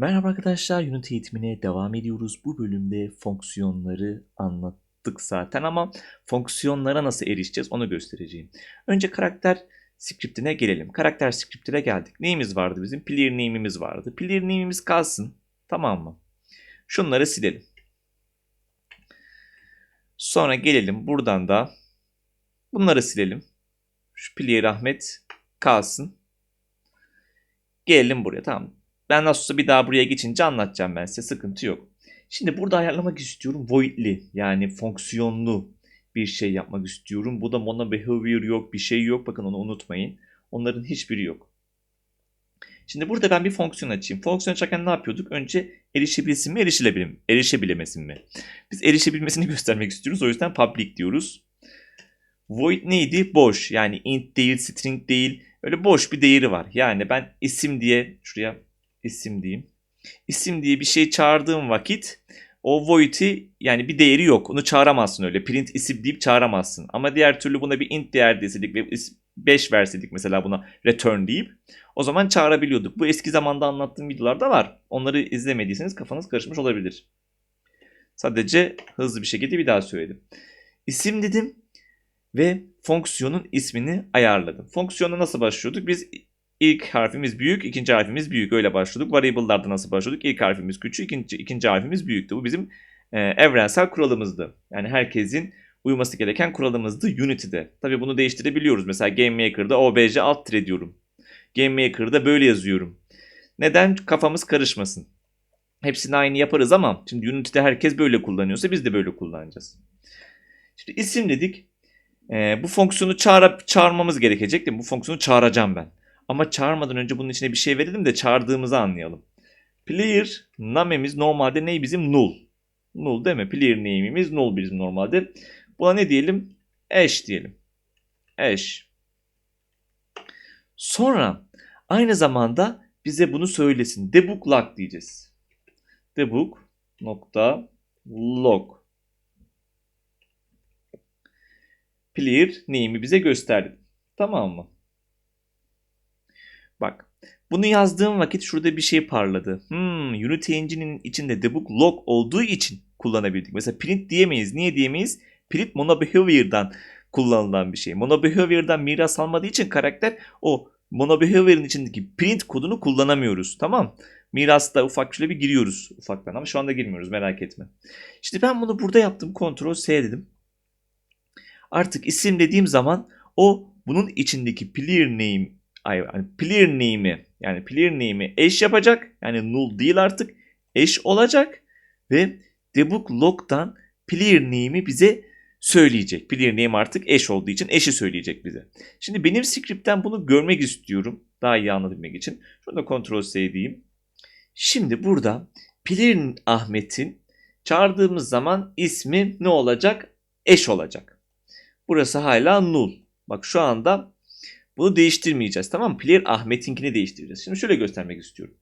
Merhaba arkadaşlar, Unity eğitimine devam ediyoruz. Bu bölümde fonksiyonları anlattık zaten ama fonksiyonlara nasıl erişeceğiz onu göstereceğim. Önce karakter scriptine gelelim. Karakter scriptine geldik. Neyimiz vardı bizim? Player name'imiz vardı. Player name'imiz kalsın. Tamam mı? Şunları silelim. Sonra gelelim buradan da bunları silelim. Şu player Ahmet kalsın. Gelelim buraya tamam. Ben nasıl olsa bir daha buraya geçince anlatacağım ben size sıkıntı yok. Şimdi burada ayarlamak istiyorum void'li yani fonksiyonlu bir şey yapmak istiyorum. Bu da mono behavior yok bir şey yok bakın onu unutmayın. Onların hiçbiri yok. Şimdi burada ben bir fonksiyon açayım. Fonksiyon açarken ne yapıyorduk? Önce erişebilsin mi erişilebilir mi? Erişebilemesin mi? Biz erişebilmesini göstermek istiyoruz. O yüzden public diyoruz. Void neydi? Boş. Yani int değil, string değil. Öyle boş bir değeri var. Yani ben isim diye şuraya isim diyeyim. İsim diye bir şey çağırdığım vakit o void'i yani bir değeri yok. Onu çağıramazsın öyle. Print isim deyip çağıramazsın. Ama diğer türlü buna bir int değer deseydik ve 5 verseydik mesela buna return deyip o zaman çağırabiliyorduk. Bu eski zamanda anlattığım videolarda var. Onları izlemediyseniz kafanız karışmış olabilir. Sadece hızlı bir şekilde bir daha söyledim. İsim dedim ve fonksiyonun ismini ayarladım. Fonksiyona nasıl başlıyorduk? Biz ilk harfimiz büyük, ikinci harfimiz büyük. Öyle başladık. Variable'larda nasıl başladık? İlk harfimiz küçük, ikinci, ikinci harfimiz büyüktü. Bu bizim e, evrensel kuralımızdı. Yani herkesin uyması gereken kuralımızdı Unity'de. Tabi bunu değiştirebiliyoruz. Mesela GameMaker'da obj alt tire diyorum. GameMaker'da böyle yazıyorum. Neden? Kafamız karışmasın. Hepsini aynı yaparız ama şimdi Unity'de herkes böyle kullanıyorsa biz de böyle kullanacağız. Şimdi isim dedik. Ee, bu fonksiyonu çağırıp çağırmamız gerekecek değil mi? Bu fonksiyonu çağıracağım ben. Ama çağırmadan önce bunun içine bir şey verelim de çağırdığımızı anlayalım. Player name'miz normalde ne bizim? Null. Null değil mi? Player name'imiz null bizim normalde. Buna ne diyelim? Eş diyelim. Eş. Sonra aynı zamanda bize bunu söylesin. Debug log diyeceğiz. Debug nokta log. Player name'i bize gösterdi. Tamam mı? Bak. Bunu yazdığım vakit şurada bir şey parladı. Hmm, Unity Engine'in içinde debug log olduğu için kullanabildik. Mesela print diyemeyiz. Niye diyemeyiz? Print monobehavior'dan kullanılan bir şey. Monobehavior'dan miras almadığı için karakter o monobehavior'ın içindeki print kodunu kullanamıyoruz. Tamam. Mirasta ufak şöyle bir giriyoruz ufaktan ama şu anda girmiyoruz merak etme. İşte ben bunu burada yaptım. Ctrl S dedim. Artık isim dediğim zaman o bunun içindeki player name yani player name'i yani player name'i eş yapacak. Yani null değil artık. Eş olacak ve debug log'dan player name'i bize söyleyecek. Player name artık eş olduğu için eşi söyleyecek bize. Şimdi benim script'ten bunu görmek istiyorum. Daha iyi anlayabilmek için. Şurada Ctrl C diyeyim. Şimdi burada player Ahmet'in çağırdığımız zaman ismi ne olacak? Eş olacak. Burası hala null. Bak şu anda bunu değiştirmeyeceğiz tamam mı? Player Ahmet'inkini değiştireceğiz. Şimdi şöyle göstermek istiyorum.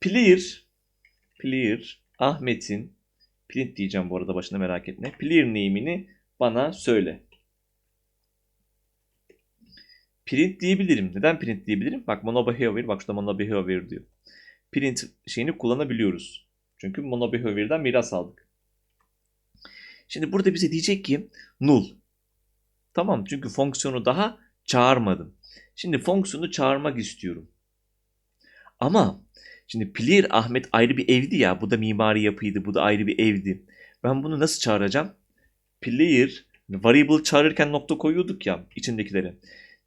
Player Player Ahmet'in print diyeceğim bu arada başına merak etme. Player name'ini bana söyle. Print diyebilirim. Neden print diyebilirim? Bak mono behavior. Bak şurada mono behavior diyor. Print şeyini kullanabiliyoruz. Çünkü mono behavior'dan miras aldık. Şimdi burada bize diyecek ki null. Tamam çünkü fonksiyonu daha çağırmadım. Şimdi fonksiyonu çağırmak istiyorum. Ama şimdi player Ahmet ayrı bir evdi ya. Bu da mimari yapıydı. Bu da ayrı bir evdi. Ben bunu nasıl çağıracağım? Player variable çağırırken nokta koyuyorduk ya içindekilere.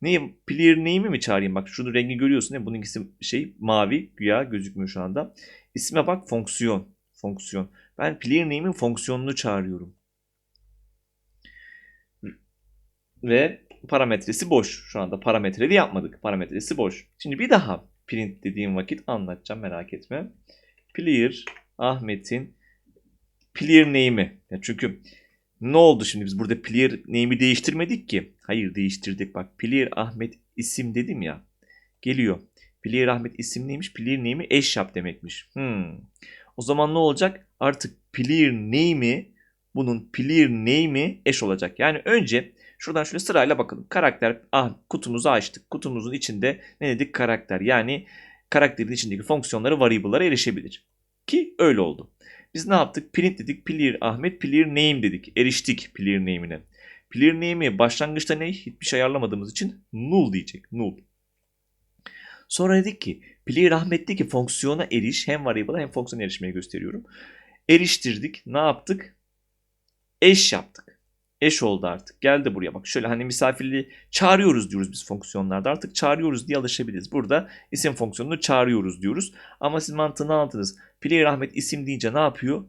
Neyi? Player name'i mi çağırayım? Bak şunu rengi görüyorsun değil mi? Bunun ikisi şey mavi güya gözükmüyor şu anda. İsme bak fonksiyon. Fonksiyon. Ben player name'in fonksiyonunu çağırıyorum. Ve parametresi boş. Şu anda parametreli yapmadık. Parametresi boş. Şimdi bir daha print dediğim vakit anlatacağım merak etme. Player Ahmet'in player name'i. Yani çünkü ne oldu şimdi biz burada player name'i değiştirmedik ki. Hayır değiştirdik. Bak player Ahmet isim dedim ya. Geliyor. Player Ahmet isim neymiş? Player name'i eş yap demekmiş. Hmm. O zaman ne olacak? Artık player name'i bunun player name'i eş olacak. Yani önce Şuradan şöyle sırayla bakalım. Karakter ah, kutumuzu açtık. Kutumuzun içinde ne dedik? Karakter. Yani karakterin içindeki fonksiyonlara, variable'lara erişebilir. Ki öyle oldu. Biz ne yaptık? Print dedik, clear Ahmet, clear name dedik. Eriştik clear name'ine. Clear name'i başlangıçta ne? Hiçbir şey ayarlamadığımız için null diyecek. Null. Sonra dedik ki clear Ahmet'teki fonksiyona eriş hem variable'a hem fonksiyona erişmeyi gösteriyorum. Eriştirdik. Ne yaptık? Eş yaptık. Eş oldu artık. Geldi buraya bak. Şöyle hani misafirliği çağırıyoruz diyoruz biz fonksiyonlarda. Artık çağırıyoruz diye alışabiliriz. Burada isim fonksiyonunu çağırıyoruz diyoruz. Ama siz mantığını anlatınız. Player Ahmet isim deyince ne yapıyor?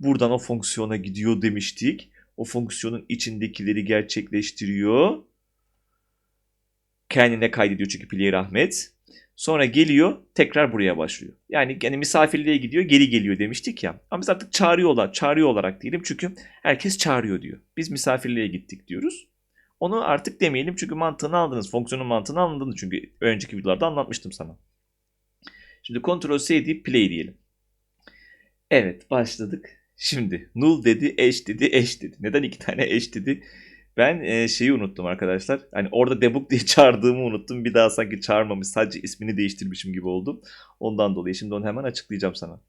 Buradan o fonksiyona gidiyor demiştik. O fonksiyonun içindekileri gerçekleştiriyor. Kendine kaydediyor çünkü Player Ahmet. Sonra geliyor tekrar buraya başlıyor. Yani, yani misafirliğe gidiyor geri geliyor demiştik ya. Ama biz artık çağırıyorlar, çağırıyor olarak diyelim çünkü herkes çağırıyor diyor. Biz misafirliğe gittik diyoruz. Onu artık demeyelim çünkü mantığını aldınız. Fonksiyonun mantığını anladınız çünkü önceki videolarda anlatmıştım sana. Şimdi Ctrl C deyip play diyelim. Evet başladık. Şimdi null dedi, eş dedi, eş dedi. Neden iki tane eş dedi? Ben e, şeyi unuttum arkadaşlar. Hani orada debug diye çağırdığımı unuttum. Bir daha sanki çağırmamış. Sadece ismini değiştirmişim gibi oldum. Ondan dolayı şimdi onu hemen açıklayacağım sana.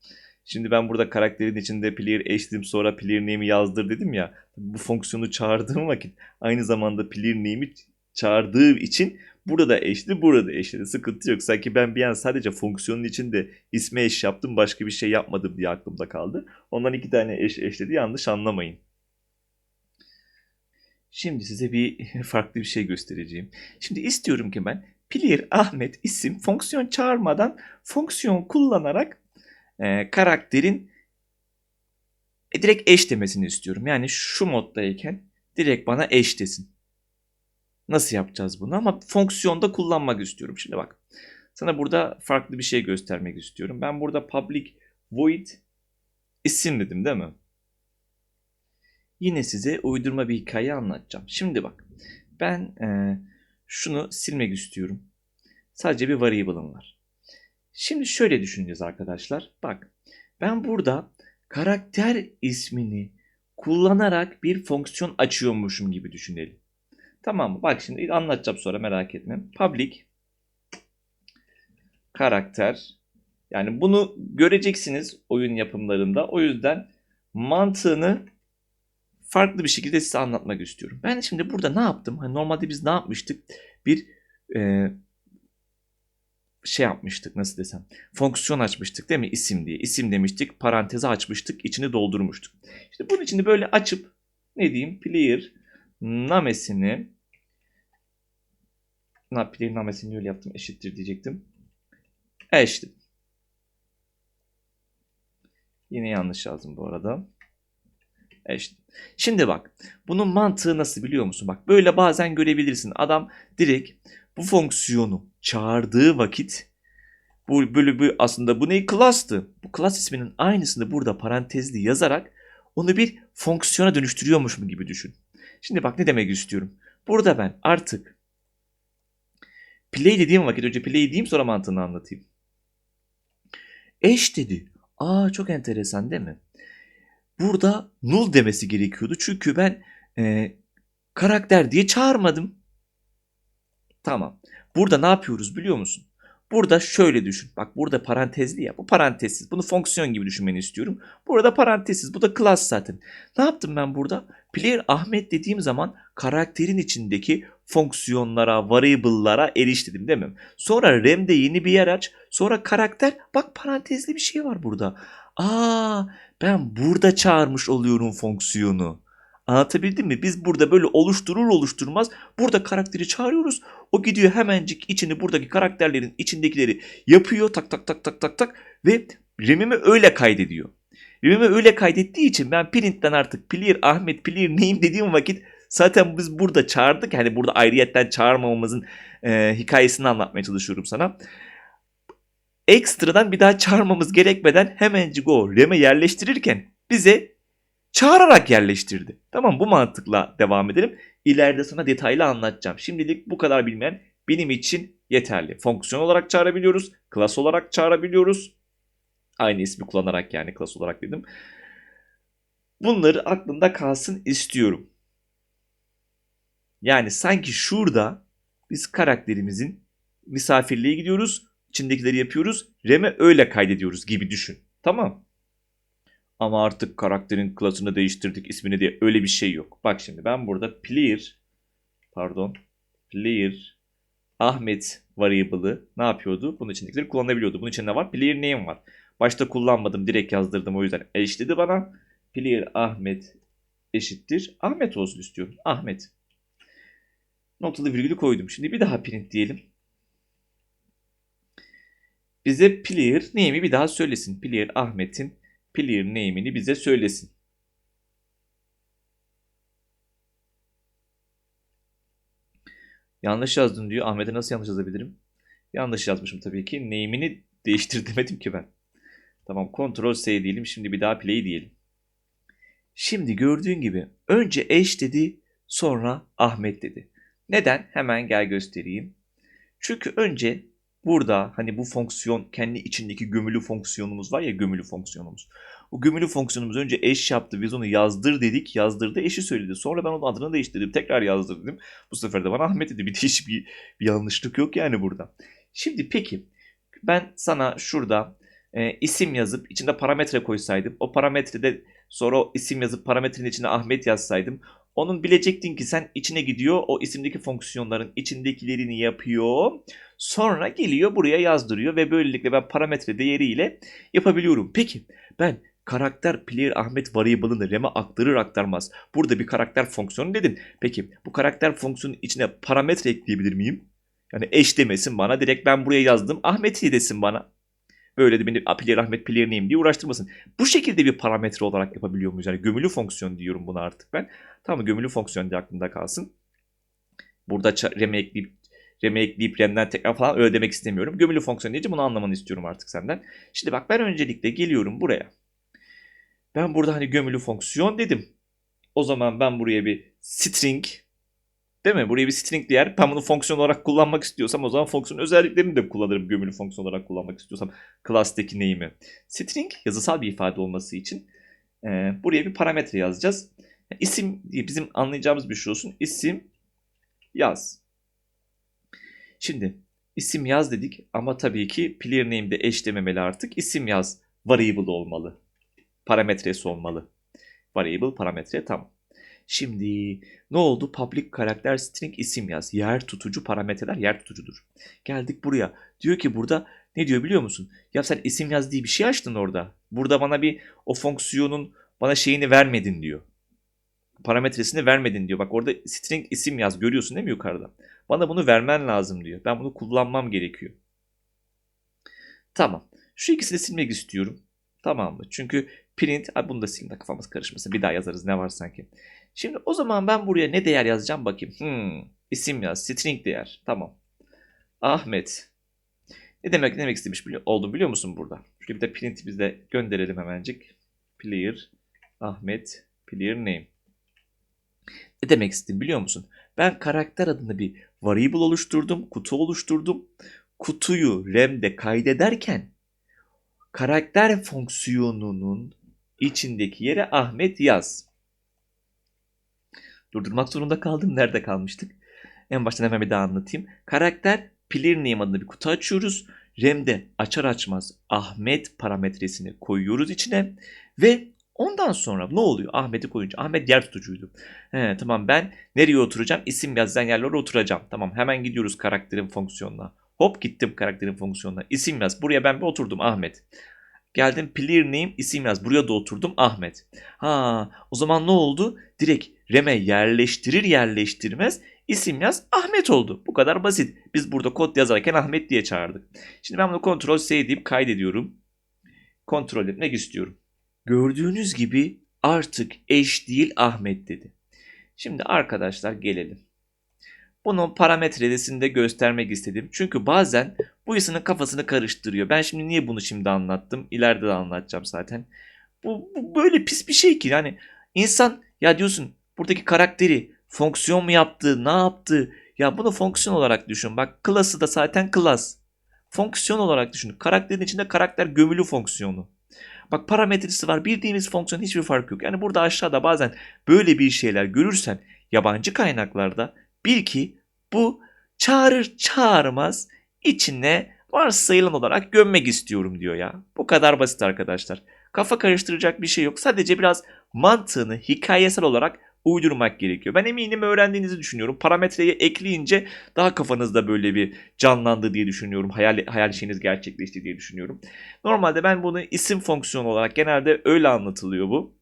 Şimdi ben burada karakterin içinde player eş dedim sonra player name'i yazdır dedim ya. Bu fonksiyonu çağırdığım vakit aynı zamanda player name'i çağırdığı için burada eşli burada eşli sıkıntı yok. Sanki ben bir an sadece fonksiyonun içinde isme eş yaptım başka bir şey yapmadım diye aklımda kaldı. Ondan iki tane eş eşledi yanlış anlamayın. Şimdi size bir farklı bir şey göstereceğim. Şimdi istiyorum ki ben player Ahmet isim fonksiyon çağırmadan fonksiyon kullanarak e, karakterin e, direkt eş demesini istiyorum. Yani şu moddayken direkt bana eş desin. Nasıl yapacağız bunu? Ama fonksiyonda kullanmak istiyorum. Şimdi bak. Sana burada farklı bir şey göstermek istiyorum. Ben burada public void isim dedim değil mi? Yine size uydurma bir hikaye anlatacağım. Şimdi bak. Ben e, şunu silmek istiyorum. Sadece bir variable'ım var. Şimdi şöyle düşüneceğiz arkadaşlar. Bak. Ben burada karakter ismini kullanarak bir fonksiyon açıyormuşum gibi düşünelim. Tamam mı? Bak şimdi anlatacağım sonra merak etme. Public karakter yani bunu göreceksiniz oyun yapımlarında. O yüzden mantığını farklı bir şekilde size anlatmak istiyorum. Ben şimdi burada ne yaptım? Hani normalde biz ne yapmıştık? Bir e, şey yapmıştık nasıl desem. Fonksiyon açmıştık değil mi? İsim diye. İsim demiştik. Parantezi açmıştık. içini doldurmuştuk. İşte bunun içini böyle açıp ne diyeyim? Player namesini na, player namesini öyle yaptım. Eşittir diyecektim. Eşittir. Yine yanlış yazdım bu arada. Eşit. Şimdi bak bunun mantığı nasıl biliyor musun? Bak böyle bazen görebilirsin. Adam direkt bu fonksiyonu çağırdığı vakit bu böyle bir aslında bu ne class'tı. Bu class isminin aynısını burada parantezli yazarak onu bir fonksiyona dönüştürüyormuşum gibi düşün. Şimdi bak ne demek istiyorum. Burada ben artık play dediğim vakit önce play diyeyim sonra mantığını anlatayım. Eş dedi. Aa çok enteresan değil mi? Burada null demesi gerekiyordu. Çünkü ben e, karakter diye çağırmadım. Tamam. Burada ne yapıyoruz biliyor musun? Burada şöyle düşün. Bak burada parantezli ya. Bu parantezsiz. Bunu fonksiyon gibi düşünmeni istiyorum. Burada parantezsiz. Bu da class zaten. Ne yaptım ben burada? Player Ahmet dediğim zaman karakterin içindeki fonksiyonlara, variable'lara eriş dedim değil mi? Sonra RAM'de yeni bir yer aç. Sonra karakter. Bak parantezli bir şey var burada. Aa ben burada çağırmış oluyorum fonksiyonu. Anlatabildim mi? Biz burada böyle oluşturur oluşturmaz burada karakteri çağırıyoruz. O gidiyor hemencik içini buradaki karakterlerin içindekileri yapıyor tak tak tak tak tak tak ve RAM'ime öyle kaydediyor. RAM'ime öyle kaydettiği için ben print'ten artık clear Ahmet clear name dediğim vakit zaten biz burada çağırdık. Hani burada ayrıyetten çağırmamamızın e, hikayesini anlatmaya çalışıyorum sana ekstradan bir daha çağırmamız gerekmeden hemencik o RAM'e yerleştirirken bize çağırarak yerleştirdi. Tamam bu mantıkla devam edelim. İleride sana detaylı anlatacağım. Şimdilik bu kadar bilmeyen benim için yeterli. Fonksiyon olarak çağırabiliyoruz. Klas olarak çağırabiliyoruz. Aynı ismi kullanarak yani klas olarak dedim. Bunları aklında kalsın istiyorum. Yani sanki şurada biz karakterimizin misafirliğe gidiyoruz içindekileri yapıyoruz. RAM'e öyle kaydediyoruz gibi düşün. Tamam. Ama artık karakterin klasını değiştirdik ismini diye öyle bir şey yok. Bak şimdi ben burada player pardon player Ahmet variable'ı ne yapıyordu? Bunun içindekileri kullanabiliyordu. Bunun içinde var? Player name var. Başta kullanmadım. Direkt yazdırdım. O yüzden eşledi bana. Player Ahmet eşittir. Ahmet olsun istiyorum. Ahmet. Noktalı virgülü koydum. Şimdi bir daha print diyelim. Bize player name'i bir daha söylesin. Player Ahmet'in player name'ini bize söylesin. Yanlış yazdım diyor. Ahmet'e nasıl yanlış yazabilirim? Yanlış yazmışım tabii ki. Name'ini değiştir demedim ki ben. Tamam Ctrl S diyelim. Şimdi bir daha play diyelim. Şimdi gördüğün gibi önce eş dedi sonra Ahmet dedi. Neden? Hemen gel göstereyim. Çünkü önce burada hani bu fonksiyon kendi içindeki gömülü fonksiyonumuz var ya gömülü fonksiyonumuz. O gömülü fonksiyonumuz önce eş yaptı. Biz onu yazdır dedik. Yazdırdı eşi söyledi. Sonra ben onun adını değiştirdim. Tekrar yazdır dedim. Bu sefer de bana Ahmet dedi. Bir değiş bir, bir yanlışlık yok yani burada. Şimdi peki ben sana şurada e, isim yazıp içinde parametre koysaydım. O parametrede sonra o isim yazıp parametrenin içine Ahmet yazsaydım. Onun bilecektin ki sen içine gidiyor o isimdeki fonksiyonların içindekilerini yapıyor. Sonra geliyor buraya yazdırıyor ve böylelikle ben parametre değeriyle yapabiliyorum. Peki ben karakter player Ahmet variable'ını RAM'e aktarır aktarmaz. Burada bir karakter fonksiyonu dedin. Peki bu karakter fonksiyonun içine parametre ekleyebilir miyim? Yani eş demesin bana direkt ben buraya yazdım Ahmet'i desin bana. Böyle de beni player Ahmet player name diye uğraştırmasın. Bu şekilde bir parametre olarak yapabiliyor muyuz? Yani gömülü fonksiyon diyorum buna artık ben. Tamam gömülü fonksiyon diye aklımda kalsın. Burada RAM'e ekleyip RAM'e ekleyip RAM'den tekrar falan öyle demek istemiyorum. Gömülü fonksiyon deyince bunu anlamanı istiyorum artık senden. Şimdi bak ben öncelikle geliyorum buraya. Ben burada hani gömülü fonksiyon dedim. O zaman ben buraya bir string Değil mi? Buraya bir string değer. Ben bunu fonksiyon olarak kullanmak istiyorsam o zaman fonksiyon özelliklerini de kullanırım gömülü fonksiyon olarak kullanmak istiyorsam. Class'taki name'i. String yazısal bir ifade olması için e, buraya bir parametre yazacağız. İsim diye bizim anlayacağımız bir şey olsun. İsim yaz. Şimdi isim yaz dedik ama tabii ki player name'de eş dememeli artık. İsim yaz variable olmalı. Parametresi olmalı. Variable parametre tamam. Şimdi ne oldu? Public karakter string isim yaz. Yer tutucu parametreler yer tutucudur. Geldik buraya. Diyor ki burada ne diyor biliyor musun? Ya sen isim yaz diye bir şey açtın orada. Burada bana bir o fonksiyonun bana şeyini vermedin diyor. Parametresini vermedin diyor. Bak orada string isim yaz görüyorsun değil mi yukarıda? Bana bunu vermen lazım diyor. Ben bunu kullanmam gerekiyor. Tamam. Şu ikisini silmek istiyorum. Tamam mı? Çünkü print, abi bunu da silin kafamız karışmasın. Bir daha yazarız ne var sanki. Şimdi o zaman ben buraya ne değer yazacağım bakayım. Hmm, isim yaz, string değer. Tamam. Ahmet. Ne demek ne demek istemiş biliyor, oldu biliyor musun burada? Şöyle bir de print biz de gönderelim hemencik. Player Ahmet player name. Ne demek istedim biliyor musun? Ben karakter adında bir variable oluşturdum, kutu oluşturdum. Kutuyu RAM'de kaydederken karakter fonksiyonunun içindeki yere Ahmet yaz. Durdurmak zorunda kaldım. Nerede kalmıştık? En baştan hemen bir daha anlatayım. Karakter player name adında bir kutu açıyoruz. RAM'de açar açmaz Ahmet parametresini koyuyoruz içine ve ondan sonra ne oluyor? Ahmet'i koyunca Ahmet yer tutucuydu. He, tamam ben nereye oturacağım? İsim yazan yerlere oturacağım. Tamam hemen gidiyoruz karakterin fonksiyonuna. Hop gittim karakterin fonksiyonuna. İsim yaz. Buraya ben bir oturdum Ahmet. Geldim player name isim yaz. Buraya da oturdum Ahmet. Ha o zaman ne oldu? Direkt RAM'e yerleştirir yerleştirmez isim yaz Ahmet oldu. Bu kadar basit. Biz burada kod yazarken Ahmet diye çağırdık. Şimdi ben bunu Ctrl C deyip kaydediyorum. Kontrol etmek istiyorum. Gördüğünüz gibi artık eş değil Ahmet dedi. Şimdi arkadaşlar gelelim. Bunun parametresini de göstermek istedim. Çünkü bazen bu insanın kafasını karıştırıyor. Ben şimdi niye bunu şimdi anlattım? İleride de anlatacağım zaten. Bu, bu böyle pis bir şey ki. Yani insan ya diyorsun buradaki karakteri fonksiyon mu yaptı, ne yaptı? Ya bunu fonksiyon olarak düşün. Bak klası da zaten klas. Fonksiyon olarak düşün. Karakterin içinde karakter gömülü fonksiyonu. Bak parametresi var. Bildiğimiz fonksiyon hiçbir fark yok. Yani burada aşağıda bazen böyle bir şeyler görürsen yabancı kaynaklarda bil ki bu çağırır çağırmaz içine varsayılan olarak gömmek istiyorum diyor ya. Bu kadar basit arkadaşlar. Kafa karıştıracak bir şey yok. Sadece biraz mantığını hikayesel olarak uydurmak gerekiyor. Ben eminim öğrendiğinizi düşünüyorum. Parametreyi ekleyince daha kafanızda böyle bir canlandı diye düşünüyorum. Hayal, hayal şeyiniz gerçekleşti diye düşünüyorum. Normalde ben bunu isim fonksiyonu olarak genelde öyle anlatılıyor bu.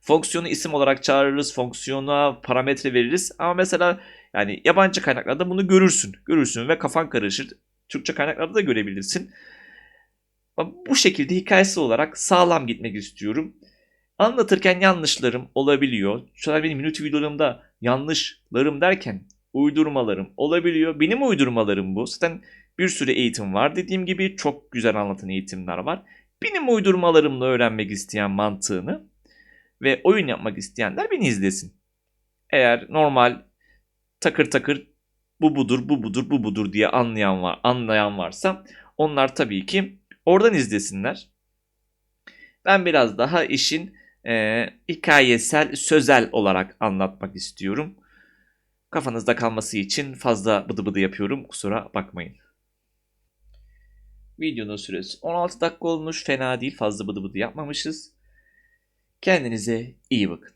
Fonksiyonu isim olarak çağırırız, fonksiyona parametre veririz. Ama mesela yani yabancı kaynaklarda bunu görürsün. Görürsün ve kafan karışır. Türkçe kaynaklarda da görebilirsin. Bu şekilde hikayesi olarak sağlam gitmek istiyorum. Anlatırken yanlışlarım olabiliyor. Şu an benim YouTube videolarımda yanlışlarım derken uydurmalarım olabiliyor. Benim uydurmalarım bu. Zaten bir sürü eğitim var. Dediğim gibi çok güzel anlatan eğitimler var. Benim uydurmalarımla öğrenmek isteyen mantığını ve oyun yapmak isteyenler beni izlesin. Eğer normal takır takır bu budur, bu budur, bu budur diye anlayan var, anlayan varsa onlar tabii ki oradan izlesinler. Ben biraz daha işin e, hikayesel, sözel olarak anlatmak istiyorum. Kafanızda kalması için fazla bıdı bıdı yapıyorum. Kusura bakmayın. Videonun süresi 16 dakika olmuş. Fena değil. Fazla bıdı bıdı yapmamışız. Kendinize iyi bakın.